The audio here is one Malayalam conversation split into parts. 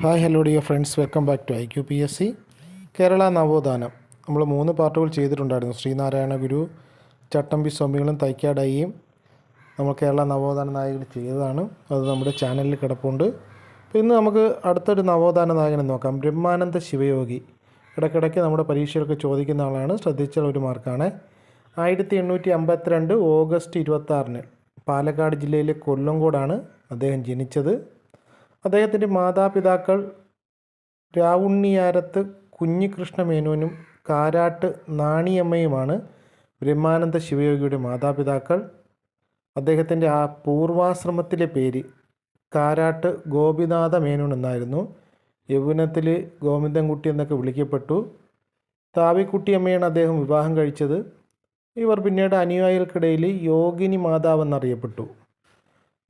Hi hello dear friends. Welcome back to I Q P S C. Kerala നവോത്ഥാനം. നമ്മൾ മൂന്ന് പാർട്ടുകൾ ചെയ്തിട്ടുണ്ടായിരുന്നു. ശ്രീനാരായണ ഗുരു ചട്ടമ്പി സ്വാമികളും തൈക്കാടയും നമ്മൾ കേരള നവോത്ഥാന നായകർ ചെയ്തതാണ്. അത് നമ്മുടെ ചാനലിൽ കിടപ്പുണ്ട്. അപ്പോൾ ഇന്ന് നമുക്ക് അടുത്തൊരു നവോത്ഥാന നായകനെ നോക്കാം. ബ്രഹ്മാനന്ദ ശിവയോഗി. ഇടയ്ക്കിടയ്ക്ക് നമ്മുടെ പരീക്ഷയൊക്കെ ചോദിക്കുന്ന ആളാണ്. ശ്രദ്ധിച്ച ഒരു മാർക്കാണ്. ആയിരത്തി എണ്ണൂറ്റി അമ്പത്തിരണ്ട് ഓഗസ്റ്റ് ഇരുപത്താറിന് പാലക്കാട് ജില്ലയിലെ കൊല്ലംകോടാണ് അദ്ദേഹം ജനിച്ചത്. അദ്ദേഹത്തിന്റെ മാതാപിതാക്കൾ രാവുണ്ണിയാരത്ത് കുഞ്ഞികൃഷ്ണ മേനോനും കാരാട്ട് നാണിയമ്മയുമാണ് ബ്രഹ്മാനന്ദ ശിവയോഗിയുടെ മാതാപിതാക്കൾ. അദ്ദേഹത്തിന്റെ ആ പൂർവാശ്രമത്തിലെ പേര് കാരാട്ട് ഗോപിനാഥ മേനോൻ എന്നായിരുന്നു. യൗവനത്തിൽ ഗോവിന്ദൻകുട്ടി എന്നൊക്കെ വിളിക്കപ്പെട്ടു. താവിക്കുട്ടിയമ്മയാണ് അദ്ദേഹം വിവാഹം കഴിച്ചത്. ഇവർ പിന്നീട് അനുയായികൾക്കിടയിൽ യോഗിനി മാതാവ് എന്നറിയപ്പെട്ടു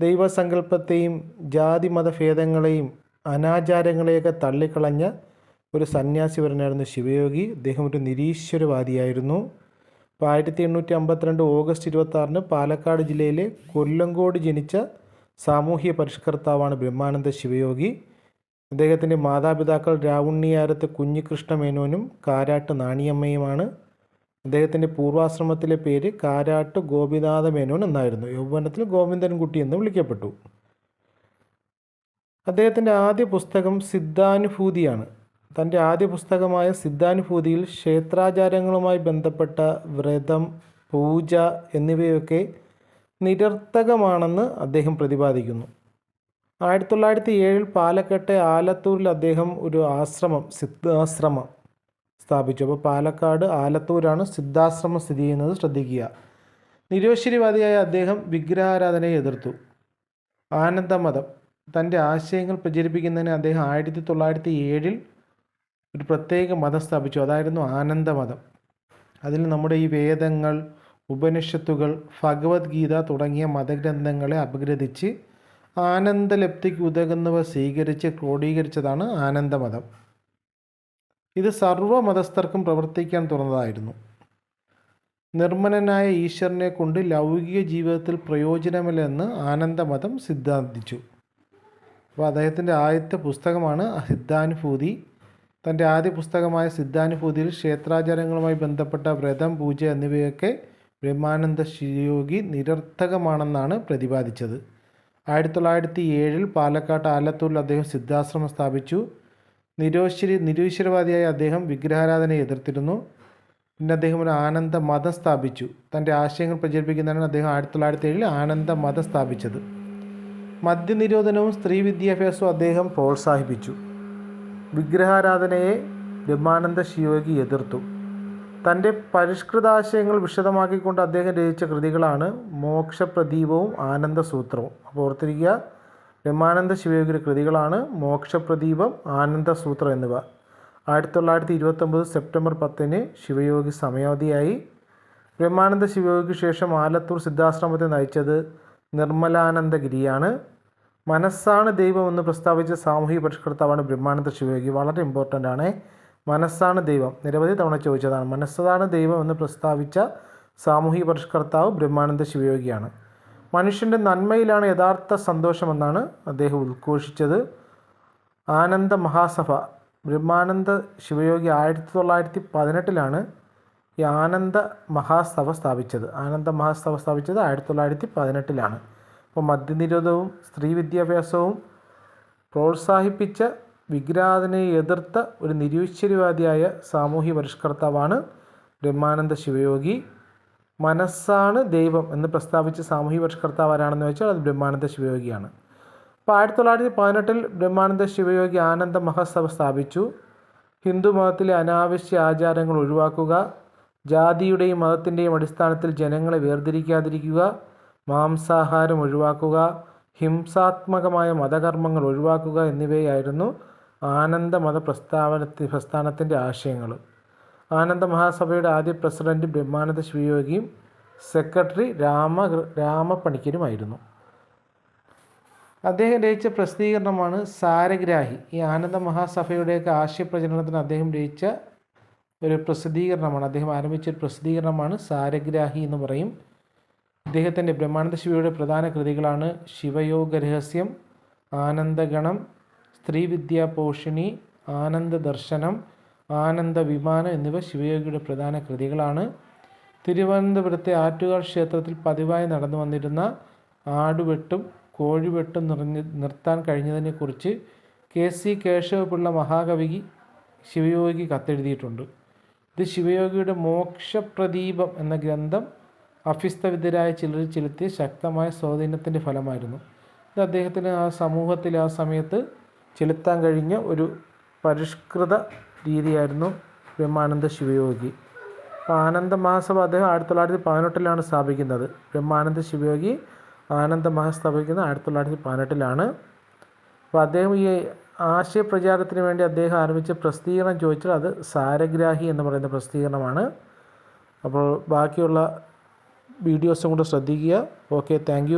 ദൈവസങ്കല്പത്തെയും ജാതി മതഭേദങ്ങളെയും അനാചാരങ്ങളെയൊക്കെ തള്ളിക്കളഞ്ഞ ഒരു സന്യാസിവരനായിരുന്നു ശിവയോഗി. അദ്ദേഹം ഒരു നിരീശ്വരവാദിയായിരുന്നു. അപ്പോൾ ആയിരത്തി എണ്ണൂറ്റി അമ്പത്തിരണ്ട് ഓഗസ്റ്റ് ഇരുപത്താറിന് പാലക്കാട് ജില്ലയിലെ കൊല്ലങ്കോട് ജനിച്ച സാമൂഹ്യ പരിഷ്കർത്താവാണ് ബ്രഹ്മാനന്ദ ശിവയോഗി. അദ്ദേഹത്തിന്റെ മാതാപിതാക്കൾ രാവുണ്ണിയാരത്ത് കുഞ്ഞികൃഷ്ണ മേനോനും കാരാട്ട് നാണിയമ്മയുമാണ്. അദ്ദേഹത്തിന്റെ പൂർവാശ്രമത്തിലെ പേര് കാരാട്ട് ഗോപിനാഥ മേനോൻ എന്നായിരുന്നു. യൗവനത്തിൽ ഗോവിന്ദൻകുട്ടി എന്ന് വിളിക്കപ്പെട്ടു. അദ്ദേഹത്തിന്റെ ആദ്യ പുസ്തകം സിദ്ധാനുഭൂതിയാണ്. തന്റെ ആദ്യ പുസ്തകമായ സിദ്ധാനുഭൂതിയിൽ ക്ഷേത്രാചാരങ്ങളുമായി ബന്ധപ്പെട്ട വ്രതം പൂജ എന്നിവയൊക്കെ നിരർത്ഥകമാണെന്ന് അദ്ദേഹം പ്രതിപാദിക്കുന്നു. ആയിരത്തി തൊള്ളായിരത്തി ഏഴിൽ പാലക്കാട്ടെ ആലത്തൂരിൽ അദ്ദേഹം ഒരു ആശ്രമം സിദ്ധാശ്രമം സ്ഥാപിച്ചു. അപ്പോൾ പാലക്കാട് ആലത്തൂരാണ് സിദ്ധാശ്രമം സ്ഥിതി ചെയ്യുന്നത്. ശ്രദ്ധിക്കുക. നിരോശ്വരിവാദിയായ അദ്ദേഹം വിഗ്രഹാരാധനയെ എതിർത്തു. ആനന്ദമതം. തന്റെ ആശയങ്ങൾ പ്രചരിപ്പിക്കുന്നതിന് അദ്ദേഹം ആയിരത്തി തൊള്ളായിരത്തി ഏഴിൽ ഒരു പ്രത്യേക മതം സ്ഥാപിച്ചു. അതായിരുന്നു ആനന്ദമതം. അതിൽ നമ്മുടെ ഈ വേദങ്ങൾ ഉപനിഷത്തുകൾ ഭഗവത്ഗീത തുടങ്ങിയ മതഗ്രന്ഥങ്ങളെ അപഗ്രഥിച്ച് ആനന്ദലബ്ധിക്ക് ഉതകുന്നവ സ്വീകരിച്ച് ക്രോഡീകരിച്ചതാണ് ആനന്ദമതം. ഇത് സർവ മതസ്ഥർക്കും പ്രവർത്തിക്കാൻ തുറന്നതായിരുന്നു. നിർമ്മലനായ ഈശ്വരനെ കൊണ്ട് ലൗകിക ജീവിതത്തിൽ പ്രയോജനമില്ലെന്ന് ആനന്ദമതം സിദ്ധാന്തിച്ചു. അപ്പോൾ അദ്ദേഹത്തിന്റെ ആദ്യത്തെ പുസ്തകമാണ് സിദ്ധാനുഭൂതി തന്റെ ആദ്യ പുസ്തകമായ സിദ്ധാനുഭൂതിയിൽ ക്ഷേത്രാചാരങ്ങളുമായി ബന്ധപ്പെട്ട വ്രതം പൂജ എന്നിവയൊക്കെ ബ്രഹ്മാനന്ദ ശിയോഗി നിരർത്ഥകമാണെന്നാണ് പ്രതിപാദിച്ചത്. ആയിരത്തി തൊള്ളായിരത്തി ഏഴിൽ പാലക്കാട്ട് ആലത്തൂരിൽ അദ്ദേഹം സിദ്ധാശ്രമം സ്ഥാപിച്ചു. നിരോശ്വരി നിരീശ്വരവാദിയായ അദ്ദേഹം വിഗ്രഹാരാധനയെ എതിർത്തിരുന്നു. പിന്നെ അദ്ദേഹം ഒരു ആനന്ദ മതം സ്ഥാപിച്ചു. തന്റെ ആശയങ്ങൾ പ്രചരിപ്പിക്കുന്നതിനാണ് അദ്ദേഹം ആയിരത്തി തൊള്ളായിരത്തി ഏഴിൽ ആനന്ദ മതം സ്ഥാപിച്ചത്. മദ്യനിരോധനവും സ്ത്രീ വിദ്യാഭ്യാസവും അദ്ദേഹം പ്രോത്സാഹിപ്പിച്ചു. വിഗ്രഹാരാധനയെ ബ്രഹ്മാനന്ദ ശിയോഗി എതിർത്തു. തന്റെ പരിഷ്കൃതാശയങ്ങൾ വിശദമാക്കിക്കൊണ്ട് അദ്ദേഹം രചിച്ച കൃതികളാണ് മോക്ഷപ്രദീപവും ആനന്ദസൂത്രവും. അപ്പോൾ ഓർത്തിരിക്കുക ബ്രഹ്മാനന്ദ ശിവയോഗിയുടെ കൃതികളാണ് മോക്ഷപ്രദീപം ആനന്ദസൂത്രം എന്നിവ. ആയിരത്തി തൊള്ളായിരത്തി ഇരുപത്തൊമ്പത് സെപ്റ്റംബർ പത്തിന് ശിവയോഗി സമയാവധിയായി. ബ്രഹ്മാനന്ദ ശിവയോഗിക്ക് ശേഷം ആലത്തൂർ സിദ്ധാശ്രമത്തെ നയിച്ചത് നിർമ്മലാനന്ദഗിരിയാണ്. മനസ്സാണ് ദൈവം എന്ന് പ്രസ്താവിച്ച സാമൂഹിക പരിഷ്കർത്താവാണ് ബ്രഹ്മാനന്ദ ശിവയോഗി. വളരെ ഇമ്പോർട്ടന്റ് ആണ്. മനസ്സാണ് ദൈവം. നിരവധി തവണ ചോദിച്ചതാണ്. മനസ്സാണ് ദൈവം എന്ന് പ്രസ്താവിച്ച സാമൂഹിക പരിഷ്കർത്താവ് ബ്രഹ്മാനന്ദ ശിവയോഗിയാണ്. മനുഷ്യന്റെ നന്മയിലാണ് യഥാർത്ഥ സന്തോഷമെന്നാണ് അദ്ദേഹം ഉദ്ഘോഷിച്ചത്. ആനന്ദ മഹാസഭ ബ്രഹ്മാനന്ദ ശിവയോഗി ആയിരത്തി തൊള്ളായിരത്തി പതിനെട്ടിലാണ് ഈ ആനന്ദ മഹാസഭ സ്ഥാപിച്ചത്. ആനന്ദ മഹാസഭ സ്ഥാപിച്ചത് ആയിരത്തി തൊള്ളായിരത്തി പതിനെട്ടിലാണ്. അപ്പോൾ മദ്യനിരോധവും സ്ത്രീ വിദ്യാഭ്യാസവും പ്രോത്സാഹിപ്പിച്ച വിഗ്രാതനെ എതിർത്ത ഒരു നിരീശ്വരവാദിയായ സാമൂഹ്യ പരിഷ്കർത്താവാണ് ബ്രഹ്മാനന്ദ ശിവയോഗി. മനസ്സാണ് ദൈവം എന്ന് പ്രസ്താവിച്ച സാമൂഹ്യ പരിഷ്കർത്താവ് ആരാണെന്ന് വെച്ചാൽ അത് ബ്രഹ്മാനന്ദ ശിവയോഗിയാണ്. അപ്പോൾ ആയിരത്തി തൊള്ളായിരത്തി പതിനെട്ടിൽ ബ്രഹ്മാനന്ദ ശിവയോഗി ആനന്ദ മഹോത്സവം സ്ഥാപിച്ചു. ഹിന്ദു മതത്തിലെ അനാവശ്യ ആചാരങ്ങൾ ഒഴിവാക്കുക ജാതിയുടെയും മതത്തിന്റെയും അടിസ്ഥാനത്തിൽ ജനങ്ങളെ വേർതിരിക്കാതിരിക്കുക മാംസാഹാരം ഒഴിവാക്കുക ഹിംസാത്മകമായ മതകർമ്മങ്ങൾ ഒഴിവാക്കുക എന്നിവയായിരുന്നു ആനന്ദ മത പ്രസ്താവന പ്രസ്ഥാനത്തിന്റെ ആശയങ്ങൾ. ആനന്ദ മഹാസഭയുടെ ആദ്യ പ്രസിഡന്റ് ബ്രഹ്മാനന്ദ ശിവയോഗിയും സെക്രട്ടറി രാമ രാമപ്പണിക്കരുമായിരുന്നു അദ്ദേഹം രചിച്ച പ്രസിദ്ധീകരണമാണ് സാരഗ്രാഹി. ഈ ആനന്ദ മഹാസഭയുടെയൊക്കെ ആശയപ്രചരണത്തിന് അദ്ദേഹം രചിച്ച ഒരു പ്രസിദ്ധീകരണമാണ്. അദ്ദേഹം ആരംഭിച്ച ഒരു പ്രസിദ്ധീകരണമാണ് സാരഗ്രാഹി എന്ന് പറയും. ഇദ്ദേഹത്തിന്റെ ബ്രഹ്മാനന്ദ ശിവയുടെ പ്രധാന കൃതികളാണ് ശിവയോഗ രഹസ്യം ആനന്ദഗണം സ്ത്രീവിദ്യാപോഷിണി ആനന്ദദർശനം ആനന്ദ വിമാനം എന്നിവ ശിവയോഗിയുടെ പ്രധാന കൃതികളാണ്. തിരുവനന്തപുരത്തെ ആറ്റുകാൽ ക്ഷേത്രത്തിൽ പതിവായി നടന്നു വന്നിരുന്ന ആടുവെട്ടും കോഴിവെട്ടും നിറഞ്ഞ് നിർത്താൻ കഴിഞ്ഞതിനെക്കുറിച്ച് കെ സി കേശവപിള്ള മഹാകവി ശിവയോഗി കത്തെഴുതിയിട്ടുണ്ട്. ഇത് ശിവയോഗിയുടെ മോക്ഷപ്രദീപം എന്ന ഗ്രന്ഥം അഭ്യസ്തവിദ്യരായ ചിലർ ചെലുത്തിയ ശക്തമായ സ്വാധീനത്തിന്റെ ഫലമായിരുന്നു. ഇത് അദ്ദേഹത്തിന് ആ സമൂഹത്തിൽ ആ സമയത്ത് ചെലുത്താൻ കഴിഞ്ഞ ഒരു പരിഷ്കൃത രീതിയായിരുന്നു ബ്രഹ്മാനന്ദ ശിവയോഗി. അപ്പോൾ ആനന്ദ മഹാസഭ അദ്ദേഹം ആയിരത്തി തൊള്ളായിരത്തി പതിനെട്ടിലാണ് സ്ഥാപിക്കുന്നത്. ബ്രഹ്മാനന്ദ ശിവയോഗി ആനന്ദ മഹാ സ്ഥാപിക്കുന്നത് ആയിരത്തി തൊള്ളായിരത്തി പതിനെട്ടിലാണ്. അപ്പോൾ അദ്ദേഹം ഈ ആശയപ്രചാരത്തിന് വേണ്ടി അദ്ദേഹം ആരംഭിച്ച പ്രസിദ്ധീകരണം ചോദിച്ചാൽ അത് സാരഗ്രാഹി എന്ന് പറയുന്ന പ്രസിദ്ധീകരണമാണ്. അപ്പോൾ ബാക്കിയുള്ള വീഡിയോസും കൂടെ ശ്രദ്ധിക്കുക. Okay thank